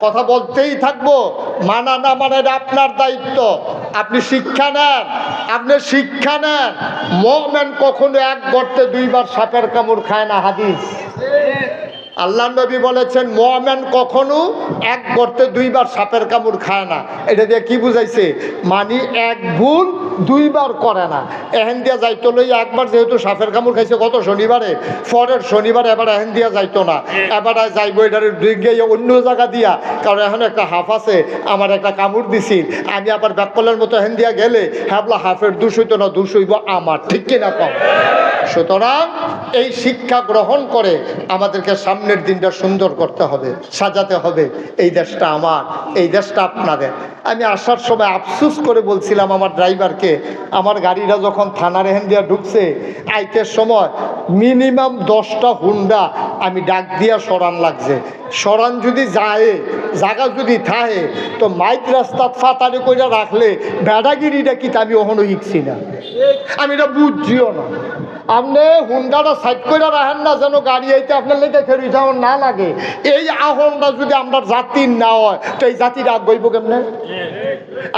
কথা বলতেই থাকব। মানা না মানে আপনার দায়িত্ব। আপনি শিক্ষা নেন। আপনি শিক্ষা নেন। মোমেন কখনো এক গর্তে দুইবার সাপের কামড় খায় না, হাদিস। আল্লাহ নবী বলেছেন মোহামেন কখনো এক গর্তে দুইবার সাপের কামড় খায় না। এটা দিয়ে কি বুঝাইছে? মানি এক ভুল দুইবার করে না। এহেন দিয়া যাইতো লই একবার যেহেতু সাপের কামড় খাইছে গত শনিবারে, পরের শনিবার এবার এহেন দিয়া যাইতো না। এবার যাইবো এটার গিয়ে অন্য জায়গা দিয়া। কারণ এখন একটা হাফ আছে, আমার একটা কামড় দিছিল আমি আবার ব্যাকলের মতো এহেন দিয়া গেলে হ্যাবলা হাফের দুষ হইতো না, দুষ হইব আমার, ঠিক কিনা কম? সুতরাং এই শিক্ষা গ্রহণ করে আমাদেরকে সামনের দিনটা সুন্দর করতে হবে, সাজাতে হবে। এই দেশটা আমার, এই দেশটা আপনাদের। আমি আসার সময় আফসুস করে বলছিলাম আমার ড্রাইভারকে, আমার গাড়িটা যখন থানার এহেন দিয়া ঢুকছে আইতের সময় মিনিমাম দশটা হুন্ডা আমি ডাক দিয়া সরান লাগছে। সরান যদি যায়, জায়গা যদি থাহে তো মাইক রাস্তা ফাতারে কইরা রাখলে বেড়াগিরিটা কি আমি ওখানে ইচ্ছি না। আমি এটা বুঝছিও না। আপনি হুন্ডাটা সাইড করে রাখেন না যেন গাড়ি আইতে আপনার লেগে ফেরি যাওয়ার না লাগে। এই আহ্বানটা যদি আমরা জাতির না হয়, তো এই জাতির আগ কেমনে?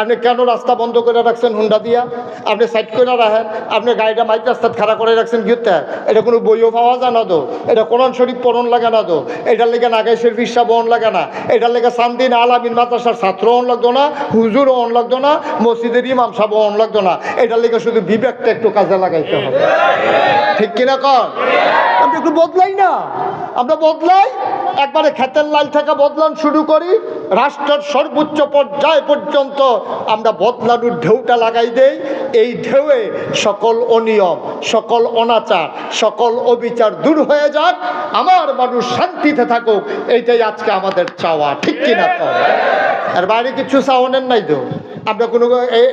আপনি কেন রাস্তা বন্ধ করে রাখছেন হুন্ডা দিয়া? আপনি সাইড করে রাখেন, আপনি গাড়িটা মাইক রাস্তা খাড়া করে রাখছেন হতে এটা কোনো বইও পাওয়া যায় না তো? এটা কোরআন শরীফ পড়ন লাগে না তো? এটার লেগে নাগাই শরীফ ইসা বহন লাগে না? এটার লেগে সান্দিন আলামিন মাতাসার ছাত্র অন লাগতো না হুজুর অন লাগতো না, মসজিদের ইমাম সাহেব অন লাগতো না। এটার লেগে শুধু বিবেকটা একটু কাজে লাগাইতে হবে। ঠিক কিনা কর আমরা একটু বদলাই না। আমরা বদলাই, একবারে খেতের লাল থেকে বদলান শুরু করি। রাষ্ট্রের সর্বোচ্চ পর্যায় পর্যন্ত আমরা বদলানোর ঢেউটা লাগাই দেই। এই ঢেউয়ে সকল অনিয়ম, সকল অনাচার, সকল অবিচার দূর হয়ে যাক। আমার মানুষ শান্তিতে থাকুক, এইটাই আজকে আমাদের চাওয়া, ঠিক কিনা কর আর বাইরে কিছু চাওয়ানের নাই তো? আমরা কোনো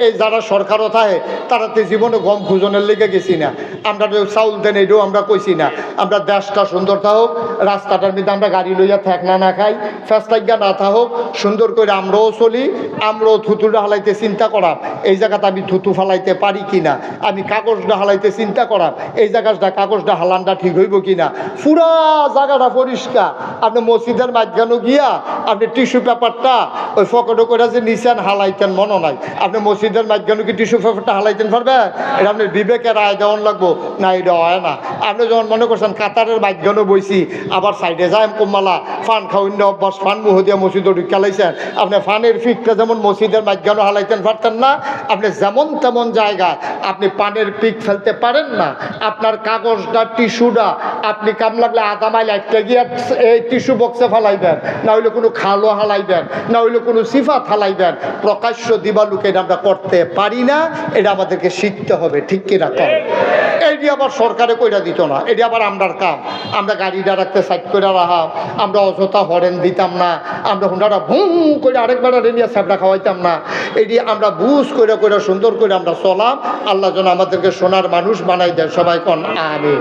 এই যারা সরকারও থাকে তারা তো জীবনে গম খুঁজনের লেগে গেছি না। আমরা চাউল দেন এটাও আমরা কইছি না। আমরা দেশটা সুন্দর থাকুক, রাস্তাটার মধ্যে আমরা গাড়ি লইয়া থাকনা না খাই। ফেস্তাজ্ঞা না থাকুক, সুন্দর করে আমরাও চলি, আমরাও থুতুটা হালাইতে চিন্তা করাম। এই জায়গাতে আমি থুতু ফালাইতে পারি কি না আমি কাগজটা হালাইতে চিন্তা করাম। এই জায়গাটা কাগজটা হালানটা ঠিক হইব কি না পুরা জায়গাটা পরিষ্কার। আপনি মসজিদের মাঝখানে গিয়া, আপনি টিস্যু পেপারটা ওই ফকটো করে যে নিচেন হালাইতেন মনে নাই। আপনি মসজিদের মাঝখানে কি টিস্যু পেপারটা হালাইতেন পারবেন এটা বিবেকের লাগবো। না, এটা হয় না। আপনি যখন মনে করছেন কাতারের মাঝখানে বইছি, আবার সাইডে যায় ফান অভ্যাস, ফান মুহ দিয়ে মসজিদে ঢুকালাইছেন আপনি ফানের যেমন মসজিদের মাঝখানে হালাইতেন পারতেন না, আপনি যেমন তেমন জায়গায় আপনি পানের পিক ফেলতে পারেন না। আপনার কাগজটা, টিস্যুটা, আপনি কাম লাগলে আধা মাইল একটা গিয়ে এই টিস্যু বক্সে ফালাইবেন। না হইলে কোনো খালো হালাইবেন, না হইলে কোনো সিফা ফালাইবেন প্রকাশ্য দিবালুকে এটা আমরা করতে পারি না, এটা আমাদেরকে শিখতে হবে, ঠিক কিনা কম? এটি আবার সরকারে কইরা দিত না এটি আবার আমরার কাম। আমরা গাড়িটা রাখতে সাইড করে রাখাম আমরা অযথা হরেন দিতাম না, আমরা হুন্ডাটা ভুম করে আরেকবার রেনিয়া স্যাপটা খাওয়াইতাম না। এটি আমরা বুঝ করে করে সুন্দর করে আমরা চলাম। আল্লাহ যেন আমাদেরকে সোনার মানুষ বানাই দেয় সবাই কন আমি